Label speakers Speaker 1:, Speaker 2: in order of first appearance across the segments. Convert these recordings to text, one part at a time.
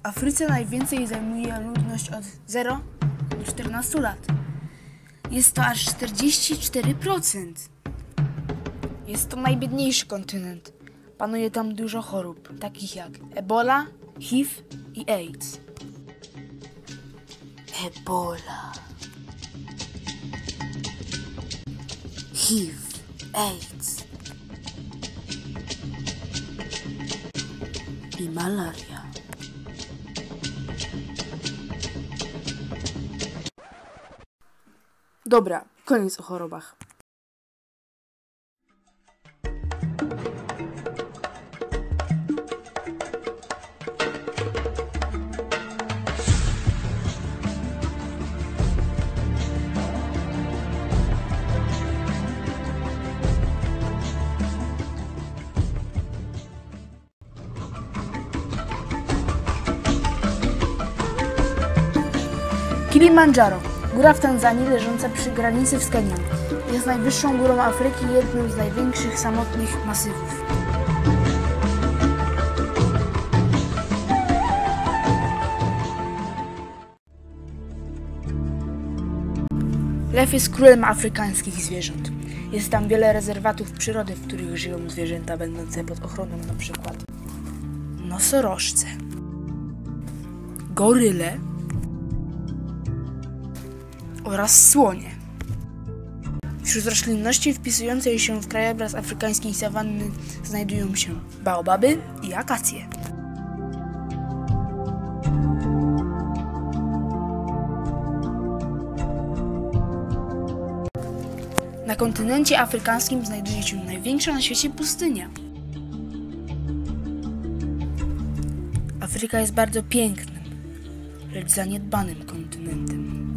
Speaker 1: W Afryce najwięcej zajmuje ludność od 0 do 14 lat. Jest to aż 44%. Jest to najbiedniejszy kontynent. Panuje tam dużo chorób, takich jak Ebola, HIV i AIDS. Ebola. HIV, AIDS i malaria. Dobra, koniec o chorobach. Kilimandżaro, góra w Tanzanii leżąca przy granicy z Kenią. Jest najwyższą górą Afryki i jednym z największych samotnych masywów. Lew jest królem afrykańskich zwierząt. Jest tam wiele rezerwatów przyrody, w których żyją zwierzęta będące pod ochroną, przykład nosorożce, goryle, oraz słonie. Wśród roślinności wpisującej się w krajobraz afrykańskiej sawanny znajdują się baobaby i akacje. Na kontynencie afrykańskim znajduje się największa na świecie pustynia. Afryka jest bardzo pięknym, lecz zaniedbanym kontynentem.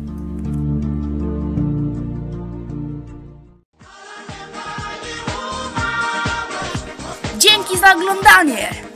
Speaker 1: Za oglądanie!